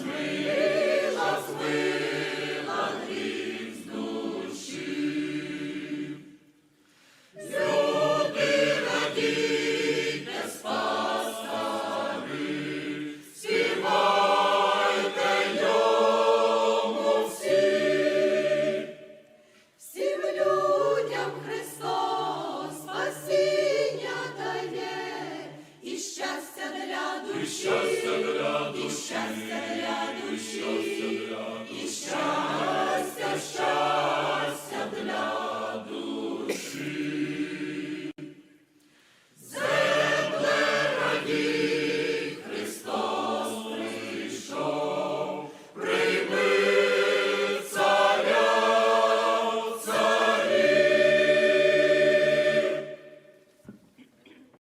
me. і щастя для душі.